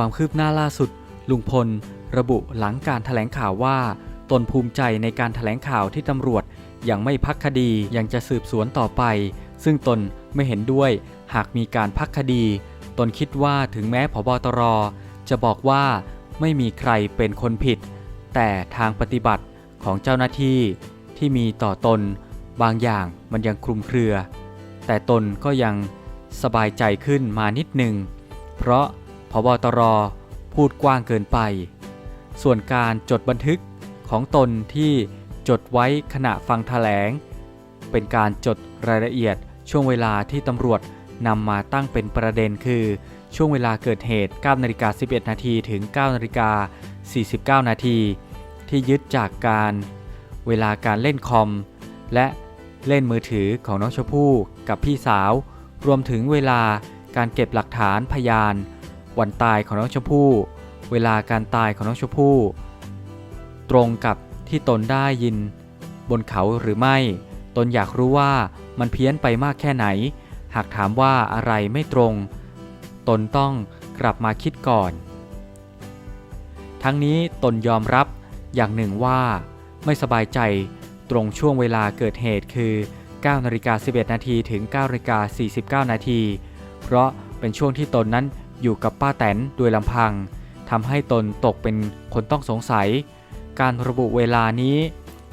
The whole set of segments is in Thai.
ความคืบหน้าล่าสุด ลุงพล ระบุหลังการแถลงข่าวว่า ตนภูมิใจในการแถลงข่าวที่ตำรวจยังไม่พักคดียังจะสืบสวนต่อไป ซึ่งตนไม่เห็นด้วยหากมีการพักคดี ตนคิดว่าถึงแม้พบตร จะบอกว่าไม่มีใครเป็นคนผิด แต่ทางปฏิบัติของเจ้าหน้าที่ที่มีต่อตน บางอย่างมันยังคลุมเครือ แต่ตนก็ยังสบายใจขึ้นมานิดหนึ่งเพราะ พบตรพูดกว้างเกินไป ส่วนการจดบันทึกของตนที่จดไว้ขณะฟังแถลง เป็นการจดรายละเอียดช่วงเวลาที่ตำรวจนำมาตั้งเป็นประเด็นคือ ช่วงเวลาเกิดเหตุ 9นาฬิกา11 นาทีถึง 9นาฬิกา49 นาที ที่ยึดจากการเวลาการเล่นคอม และเล่นมือถือของน้องชมพู่กับพี่สาว รวมถึงเวลาการเก็บหลักฐานพยาน วันตายของน้องชมพู่ เวลาการตายของน้องชมพู่ ตรงกับที่ตนได้ยิน บนเขาหรือไม่ ตนอยากรู้ว่ามันเพี้ยนไปมากแค่ไหน หากถามว่าอะไรไม่ตรง ตนต้องกลับมาคิดก่อน ทั้งนี้ตนยอมรับอย่างหนึ่งว่าไม่สบายใจตรงช่วงเวลาเกิดเหตุคือ 9นาฬิกา11 นาทีถึง9นาฬิกา49 นาที เพราะเป็นช่วงที่ตนนั้น อยู่กับป้าแตนโดยลำพังทำให้ตนตกเป็นคนต้องสงสัย การระบุเวลานี้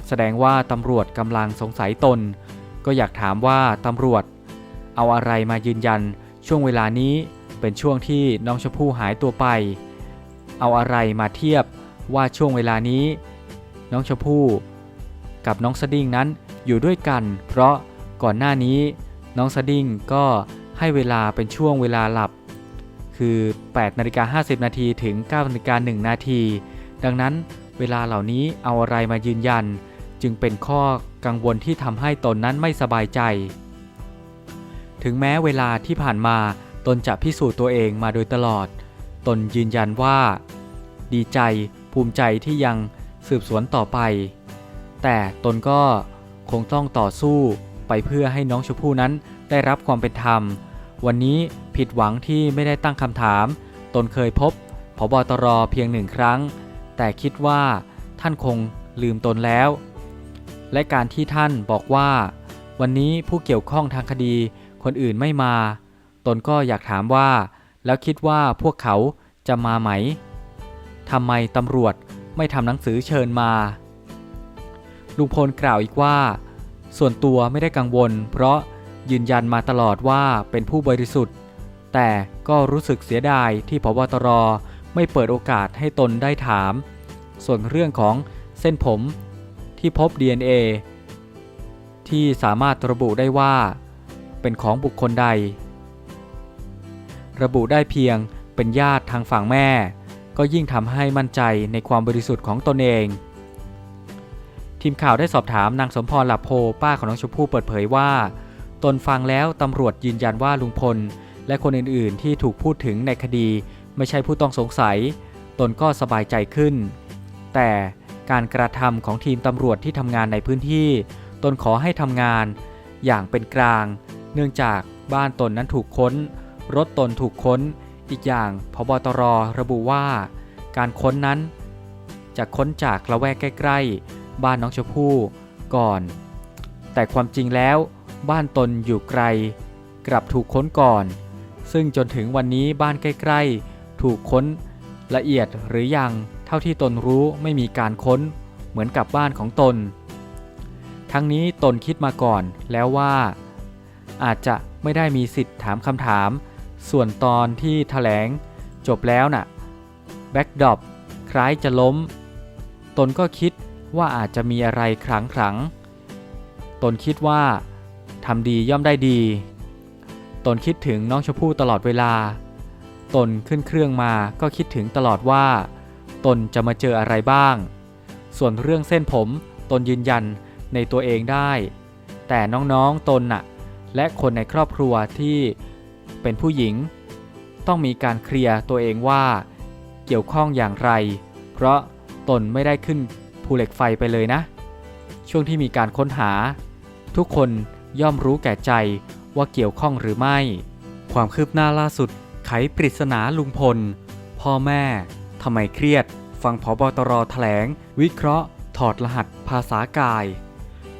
แสดงว่าตำรวจกำลังสงสัยตน ก็อยากถามว่าตำรวจ เอาอะไรมายืนยัน ช่วงเวลานี้เป็นช่วงที่น้องชมพู่หายตัวไป เอาอะไรมาเทียบว่าช่วงเวลานี้ น้องชมพู่กับน้องสดิ้งนั้นอยู่ด้วยกัน เพราะก่อนหน้านี้น้องสดิ้งก็ให้เวลาเป็นช่วงเวลาหลับ คือ8นาฬิกา50 นาทีถึง9นาฬิกา1นาที ดังนั้นเวลาเหล่านี้เอาอะไรมายืนยัน จึงเป็นข้อกังวลที่ทำให้ตนนั้นไม่สบายใจ ถึงแม้เวลาที่ผ่านมาตนจะพิสูจน์ตัวเองมาโดยตลอด ตนยืนยันว่า ดีใจภูมิใจที่ยังสืบสวนต่อไป แต่ตนก็คงต้องต่อสู้ไปเพื่อให้น้องชมพู่นั้นได้รับความเป็นธรรม วันนี้ ผิดหวังที่ไม่ได้ตั้งคำถาม ตนเคยพบพบตรเพียงหนึ่งครั้ง แต่คิดว่าท่านคงลืมตนแล้ว และการที่ท่านบอกว่า วันนี้ผู้เกี่ยวข้องทางคดีคนอื่นไม่มา ตนก็อยากถามว่า แล้วคิดว่าพวกเขาจะมาไหมทำไมตำรวจไม่ทำหนังสือเชิญมา ลุงพลกล่าวอีกว่า ส่วนตัวไม่ได้กังวล เพราะยืนยันมาตลอดว่าเป็นผู้บริสุทธิ์ แต่ก็รู้สึกเสียดายที่พบตรไม่เปิดโอกาสให้ตนได้ถาม ส่วนเรื่องของเส้นผมที่พบ DNA ที่สามารถระบุได้ว่า เป็นของบุคคลใด ระบุได้เพียงเป็นญาติทางฝั่งแม่ ก็ยิ่งทำให้มั่นใจในความบริสุทธิ์ของตนเอง ทีมข่าวได้สอบถามนางสมพรหลับโพป้าของน้องชมพู่เปิดเผยว่า ตนฟังแล้วตำรวจยืนยันว่าลุงพล และคนอื่นๆ ที่ถูกพูดถึงในคดีไม่ใช่ผู้ต้องสงสัย ตนก็สบายใจขึ้น แต่การกระทำของทีมตำรวจที่ทำงานในพื้นที่ ตนขอให้ทำงาน อย่างเป็นกลาง เนื่องจากบ้านตนนั้นถูกค้น รถตนถูกค้น อีกอย่างพบตรระบุว่า การค้นนั้น จะค้นจากละแวกใกล้ ๆ บ้านน้องชมพู่ก่อน แต่ความจริงแล้ว บ้านตนอยู่ไกล กลับถูกค้นก่อน ซึ่งจนถึงวันนี้บ้านใกล้ ๆ ถูกค้นละเอียดหรือยังเท่าที่ตนรู้ไม่มีการค้นเหมือนกับบ้านของตน ทั้งนี้ตนคิดมาก่อนแล้วว่า อาจจะไม่ได้มีสิทธิ์ถามคำถาม ส่วนตอนที่ถแถลง จบแล้วน่ะแบ็กดอปคล้ายจะล้ม ตนก็คิดว่าอาจจะมีอะไรครั้งครั้งตนคิดว่าทำดีย่อมได้ดี ตนคิดถึงน้องชมพู่ตลอดเวลา ตนขึ้นเครื่องมาก็คิดถึงตลอดว่า ตนจะมาเจออะไรบ้าง ส่วนเรื่องเส้นผมตนยืนยันในตัวเองได้ แต่น้องๆตนน่ะ และคนในครอบครัวที่เป็นผู้หญิง ต้องมีการเคลียร์ตัวเองว่า เกี่ยวข้องอย่างไร เพราะตนไม่ได้ขึ้นภูเหล็กไฟไปเลยนะ ช่วงที่มีการค้นหา ทุกคนย่อมรู้แก่ใจ ว่าเกี่ยวข้องหรือไม่ ความคืบหน้าล่าสุด ไขปริศนาลุงพล พ่อแม่ทำไมเครียด ฟังพบตรแถลง วิเคราะห์ ถอดรหัสภาษากาย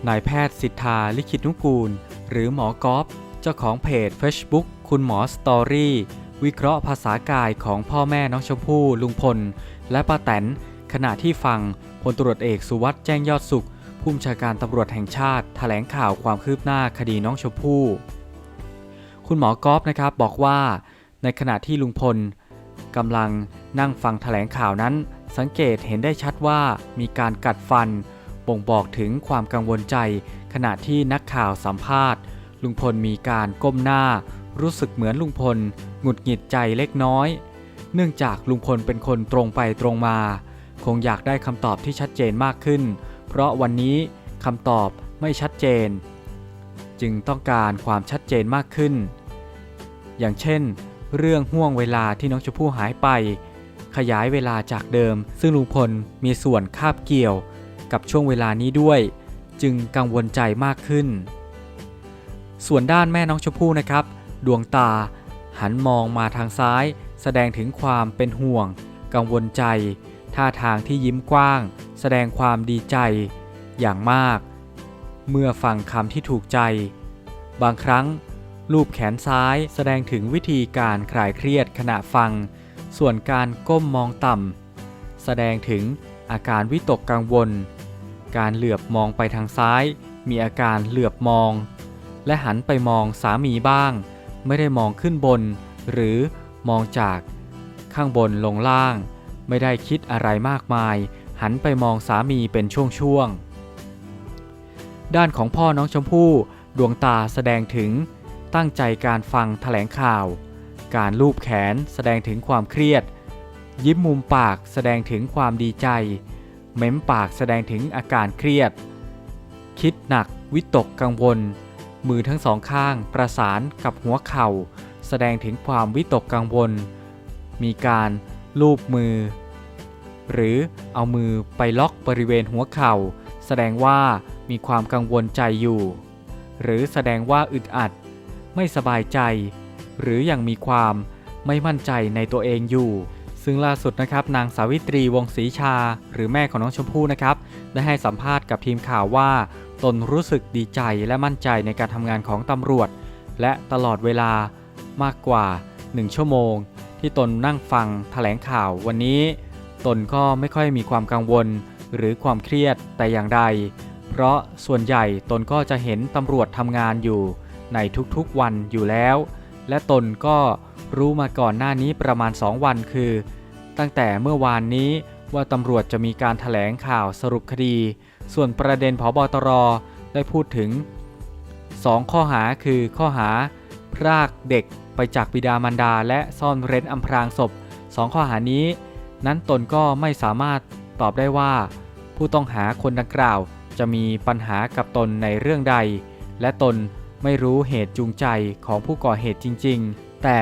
นายแพทย์สิทธาลิขิตนุกูล หรือหมอกอฟเจ้าของเพจ Facebook คุณหมอสตอรี่วิเคราะห์ภาษากายของพ่อแม่น้องชมพู่ลุงพล และป้าแตน ขณะที่ฟังพลตรวจเอกสุวัสด์แจ้งยอดสุข ผู้บัญชาการตำรวจแห่งชาติแถลงข่าวความคืบหน้าคดีน้องชมพู่ คุณหมอกอฟนะครับบอกว่าในขณะที่ลุงพลกำลังนั่งฟังแถลงข่าวนั้น สังเกตเห็นได้ชัดว่ามีการกัดฟัน บ่งบอกถึงความกังวลใจ ขณะที่นักข่าวสัมภาษณ์ ลุงพลมีการก้มหน้า รู้สึกเหมือนลุงพลหงุดหงิดใจเล็กน้อย เนื่องจากลุงพลเป็นคนตรงไปตรงมา คงอยากได้คำตอบที่ชัดเจนมากขึ้น เพราะวันนี้คำตอบไม่ชัดเจน จึงต้องการความชัดเจนมากขึ้น อย่างเช่น เรื่องห่วงเวลาที่น้องชมพู่หายไป ขยายเวลาจากเดิม ซึ่งลุงพลมีส่วนคาบเกี่ยวกับช่วงเวลานี้ด้วย จึงกังวลใจมากขึ้น ส่วนด้านแม่น้องชมพู่นะครับ ดวงตา หันมองมาทางซ้าย แสดงถึงความเป็นห่วง กังวลใจ ท่าทางที่ยิ้มกว้าง แสดงความดีใจ อย่างมาก เมื่อฟังคำที่ถูกใจ บางครั้ง รูปแขนซ้ายแสดงถึงวิธีการคลายเครียดขณะฟัง ส่วนการก้มมองต่ำแสดงถึงอาการวิตกกังวล การเหลือบมองไปทางซ้าย มีอาการเหลือบมอง และหันไปมองสามีบ้าง ไม่ได้มองขึ้นบน หรือมองจากข้างบนลงล่าง ไม่ได้คิดอะไรมากมาย หันไปมองสามีเป็นช่วงๆ ด้านของพ่อน้องชมพู่ดวงตาแสดงถึง ตั้งใจการฟังแถลงข่าว การลูบแขนแสดงถึงความเครียด ยิ้มมุมปากแสดงถึงความดีใจ เม้มปากแสดงถึงอาการเครียด คิดหนัก วิตกกังวล มือทั้งสองข้างประสานกับหัวเข่า แสดงถึงความวิตกกังวล มีการลูบมือ หรือเอามือไปล็อกบริเวณหัวเข่า แสดงว่า มีความกังวลใจอยู่ หรือแสดงว่าอึดอัด ไม่สบายใจ หรืออยังมีความไม่มั่นใจในตัวเองอยู่ ซึ่งล่าสุดนะครับนางสาวิตรีวงศรีชา หรือแม่ของน้องชมพู่นะครับ ได้ให้สัมภาษณ์กับทีมข่าวว่า ตนรู้สึกดีใจและมั่นใจในการทำงานของตำรวจ และตลอดเวลามากกว่า 1 ชั่วโมง ที่ตนนั่งฟังแถลงข่าววันนี้ ตนก็ไม่ค่อยมีความกังวล หรือความเครียดแต่อย่างใด เพราะส่วนใหญ่ตนก็จะเห็นตำรวจทำงานอยู่ในทุกๆวันอยู่แล้ว และตนก็รู้มาก่อนหน้านี้ประมาณ 2 วันคือ ตั้งแต่เมื่อวานนี้ว่าตำรวจจะมีการถแถลงข่าวสรุปคดี ส่วนประเด็นผบตรได้พูดถึง 2 ข้อหาคือข้อหา พรากเด็กไปจากบิดามารดาและซ่อนเร้นอำพรางศพ 2 ข้อหานี้ นั้นตนก็ไม่สามารถตอบได้ว่า ผู้ต้องหาคนดังกล่าว จะมีปัญหากับตนในเรื่องใด และตนไม่รู้เหตุจูงใจของผู้ก่อเหตุจริง ๆ แต่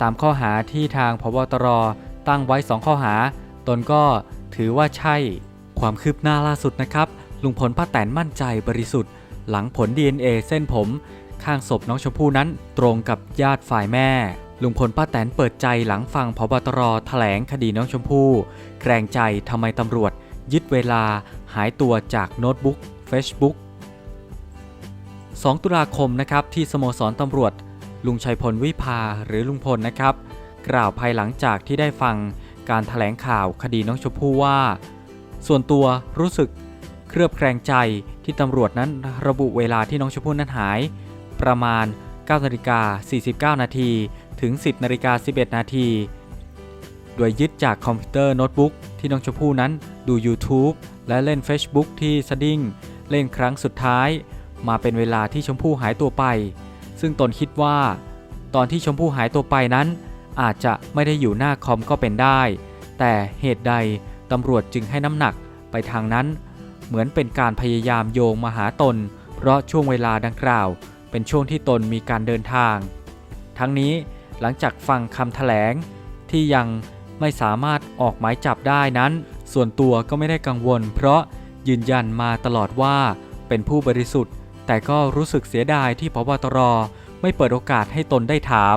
ตามข้อหาที่ทางพบตรตั้งไว้ 2 ข้อหา ตนก็ถือว่าใช่ ความคืบหน้าล่าสุดนะครับ ลุงพลป้าแตนมั่นใจบริสุทธิ์ หลังผล DNA เส้นผม ข้างศพน้องชมพู่นั้นตรงกับญาติฝ่ายแม่ ลุงพลป้าแตนเปิดใจหลังฟังพบตรแถลงคดีน้องชมพู่แกรงใจทำไมตำรวจ ยึดเวลา หายตัวจากโน้ตบุ๊ก Facebook 2 ตุลาคมนะครับที่สโมสรตำรวจ ลุงชัยพลวิภาหรือลุงพลนะครับ กล่าวภายหลังจากที่ได้ฟังการถแถลงข่าวคดีน้องชมพู่ว่า ส่วนตัวรู้สึกเครือบแคลงใจที่ตำรวจนั้นระบุเวลาที่น้องชมพู่นั้นหาย ประมาณ9นาฬิกา49 นาทีถึง 10นาฬิกา11 นาทีโดยยึดจากคอมพิวเตอร์โน้ตบุ๊กที่น้องชมพู่นั้นดู YouTube และเล่น Facebook ที่สดิ้งเล่นครั้งสุดท้าย มาเป็นเวลาที่ชมพู่หายตัวไป ซึ่งตนคิดว่า ตอนที่ชมพู่หายตัวไปนั้น อาจจะไม่ได้อยู่หน้าคอมก็เป็นได้ แต่เหตุใดตำรวจจึงให้น้ำหนักไปทางนั้น เหมือนเป็นการพยายามโยงมาหาตน เพราะช่วงเวลาดังกล่าว เป็นช่วงที่ตนมีการเดินทาง ทั้งนี้หลังจากฟังคำแถลงที่ยังไม่สามารถออกหมายจับได้นั้น ส่วนตัวก็ไม่ได้กังวล เพราะยืนยันมาตลอดว่าเป็นผู้บริสุทธิ์ แต่ก็รู้สึกเสียดายที่พบตรไม่เปิดโอกาสให้ตนได้ถาม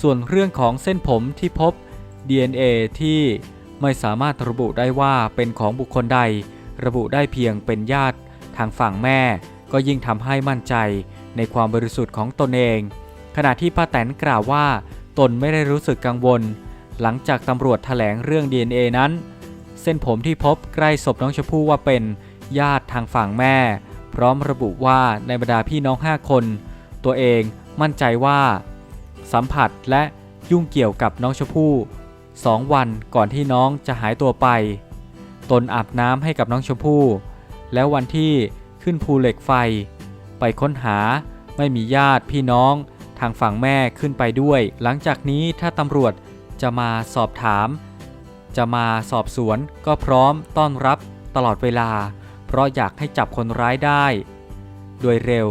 ส่วนเรื่องของเส้นผมที่พบ DNA ที่ไม่สามารถระบุได้ว่าเป็นของบุคคลใด ระบุได้เพียงเป็นญาติทางฝั่งแม่ ก็ยิ่งทำให้มั่นใจในความบริสุทธิ์ของตนเอง ขณะที่ป้าแตนกล่าวว่า ตนไม่ได้รู้สึกกังวล หลังจากตำรวจแถลงเรื่อง DNA นั้น ส้นผมที่พบใกล้ศพน้องชมพู่ว่าเป็นญาติทางฝั่งแม่ พร้อมระบุว่าในบรรดาพี่น้อง 5 คน ตัวเองมั่นใจว่า สัมผัสและยุ่งเกี่ยวกับน้องชมพู่สองวันก่อนที่น้องจะหายตัวไป ตนอาบน้ำให้กับน้องชมพู่ แล้ววันที่ขึ้นภูเหล็กไฟ ไปค้นหาไม่มีญาติพี่น้องทางฝั่งแม่ขึ้นไปด้วย หลังจากนี้ถ้าตำรวจจะมาสอบถาม จะมาสอบสวนก็พร้อมต้อนรับตลอดเวลา เพราะอยากให้จับคนร้ายได้ โดยเร็ว